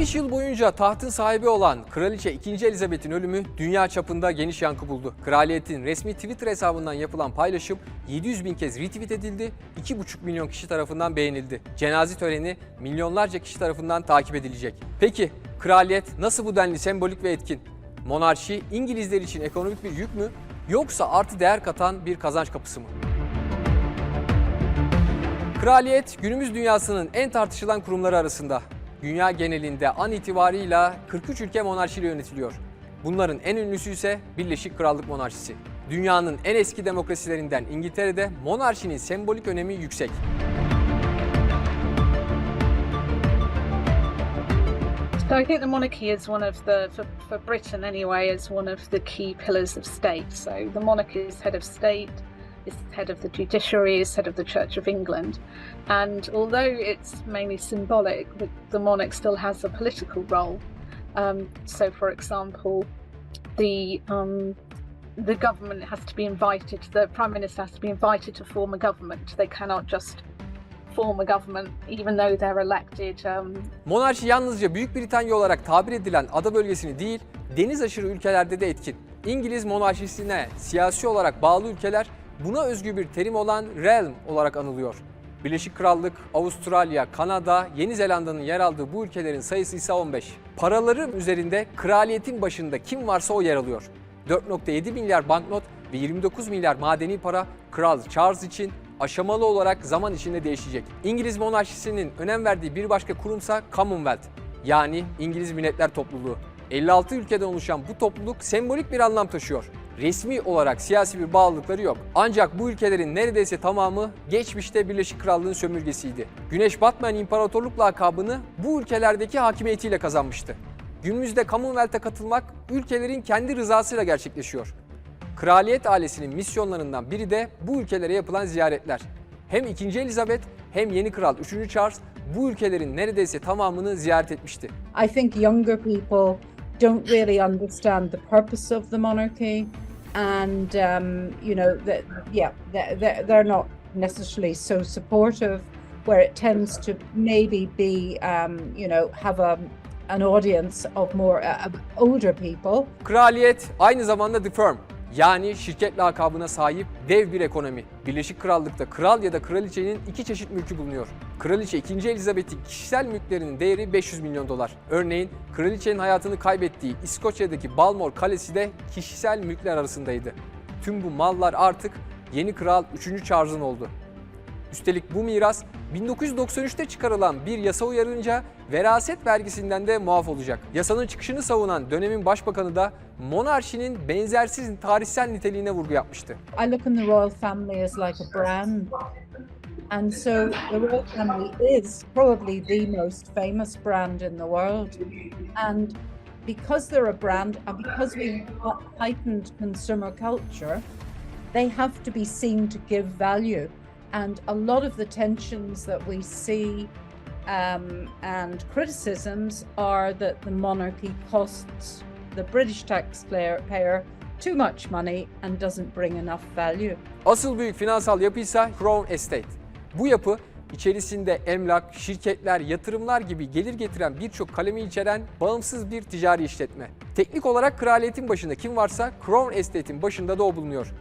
70 yıl boyunca tahtın sahibi olan Kraliçe 2. Elizabeth'in ölümü dünya çapında geniş yankı buldu. Kraliyetin resmi Twitter hesabından yapılan paylaşım 700 bin kez retweet edildi, 2,5 milyon kişi tarafından beğenildi. Cenaze töreni milyonlarca kişi tarafından takip edilecek. Peki kraliyet nasıl bu denli sembolik ve etkin? Monarşi İngilizler için ekonomik bir yük mü yoksa artı değer katan bir kazanç kapısı mı? Kraliyet günümüz dünyasının en tartışılan kurumları arasında. Dünya genelinde an itibarıyla 43 ülke monarşiyle yönetiliyor. Bunların en ünlüsü ise Birleşik Krallık Monarşisi. Dünyanın en eski demokrasilerinden İngiltere'de monarşinin sembolik önemi yüksek. So I think the monarchy is one of the, for, for Britain anyway, is one of the key pillars of state. So the monarch is head of state, is head of the judiciary, is head of the Church of England. And although it's mainly symbolic, the, monarch still has a political role. Um, so, for example, the um, the government has to be invited. The prime minister has to be invited to form a government. They cannot just form a government, even though they're elected um, Monarşi yalnızca Büyük Britanya olarak tabir edilen ada bölgesini değil, deniz aşırı ülkelerde de etkin. İngiliz monarşisine siyasi olarak bağlı ülkeler buna özgü bir terim olan realm olarak anılıyor. Birleşik Krallık, Avustralya, Kanada, Yeni Zelanda'nın yer aldığı bu ülkelerin sayısı ise 15. Paraları üzerinde kraliyetin başında kim varsa o yer alıyor. 4.7 milyar banknot ve 29 milyar madeni para Kral Charles için aşamalı olarak zaman içinde değişecek. İngiliz monarşisinin önem verdiği bir başka kurumsa Commonwealth yani İngiliz Milletler Topluluğu. 56 ülkeden oluşan bu topluluk sembolik bir anlam taşıyor. Resmi olarak siyasi bir bağlılıkları yok. Ancak bu ülkelerin neredeyse tamamı geçmişte Birleşik Krallığın sömürgesiydi. Güneş batmayan imparatorluk lakabını bu ülkelerdeki hakimiyetiyle kazanmıştı. Günümüzde Commonwealth'e katılmak ülkelerin kendi rızasıyla gerçekleşiyor. Kraliyet ailesinin misyonlarından biri de bu ülkelere yapılan ziyaretler. Hem 2. Elizabeth hem yeni kral 3. Charles bu ülkelerin neredeyse tamamını ziyaret etmişti. I think younger people don't really understand the purpose of the monarchy, and um, you know that yeah, they're, they're, not necessarily so supportive. Where it tends to maybe be um, you know have a an audience of more uh, older people. Kraliyet aynı zamanda the firm yani şirket lakabına sahip dev bir ekonomi. Birleşik Krallık'ta kral ya da kraliçenin iki çeşit mülkü bulunuyor. Kraliçe 2. Elizabeth'in kişisel mülklerinin değeri 500 milyon dolar. Örneğin kraliçenin hayatını kaybettiği İskoçya'daki Balmore Kalesi de kişisel mülkler arasındaydı. Tüm bu mallar artık yeni kral 3. Charles'ın oldu. Üstelik bu miras 1993'te çıkarılan bir yasa uyarınca veraset vergisinden de muaf olacak. Yasanın çıkışını savunan dönemin başbakanı da monarşinin benzersiz tarihsel niteliğine vurgu yapmıştı. I look on the royal family as like a brand. And so the royal family is probably the most famous brand in the world. And because they're a brand and because we have got heightened consumer culture, they have to be seen to give value. And a lot of the tensions that we see um, and criticisms are that the monarchy costs the British taxpayer too much money and doesn't bring enough value. Asıl büyük finansal yapıysa Crown Estate. Bu yapı içerisinde emlak, şirketler, yatırımlar gibi gelir getiren birçok kalemi içeren bağımsız bir ticari işletme. Teknik olarak kraliyetin başında kim varsa Crown Estate'in başında da o bulunuyor.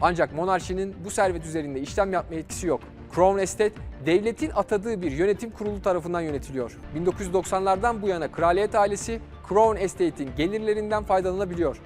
Ancak monarşinin bu servet üzerinde işlem yapma yetkisi yok. Crown Estate, devletin atadığı bir yönetim kurulu tarafından yönetiliyor. 1990'lardan bu yana kraliyet ailesi Crown Estate'in gelirlerinden faydalanabiliyor.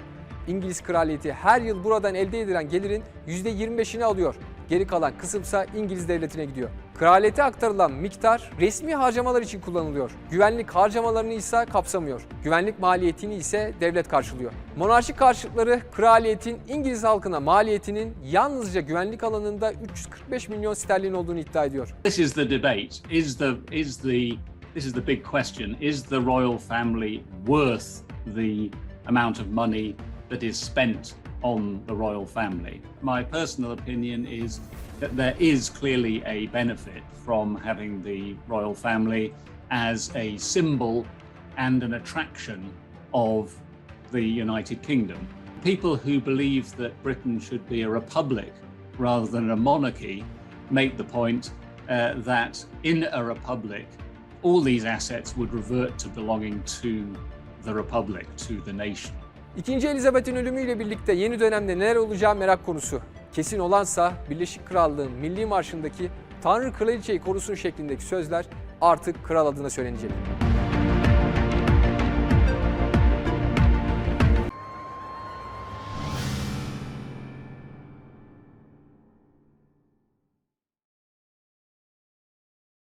İngiliz kraliyeti her yıl buradan elde edilen gelirin %25'ini alıyor. Geri kalan kısımsa İngiliz devletine gidiyor. Kraliyete aktarılan miktar resmi harcamalar için kullanılıyor. Güvenlik harcamalarını ise kapsamıyor. Güvenlik maliyetini ise devlet karşılıyor. Monarşi karşılıkları kraliyetin İngiliz halkına maliyetinin yalnızca güvenlik alanında 345 milyon sterlin olduğunu iddia ediyor. This is the debate. Is the is the this is the big question. Is the royal family worth the amount of money that is spent on the royal family? My personal opinion is that there is clearly a benefit from having the royal family as a symbol and an attraction of the United Kingdom. People who believe that Britain should be a republic rather than a monarchy make the point uh, that in a republic, all these assets would revert to belonging to the republic, to the nation. İkinci Elizabeth'in ölümüyle birlikte yeni dönemde neler olacağı merak konusu. Kesin olansa Birleşik Krallığın Milli Marşı'ndaki Tanrı Kraliçeyi korusun şeklindeki sözler artık kral adına söylenecek.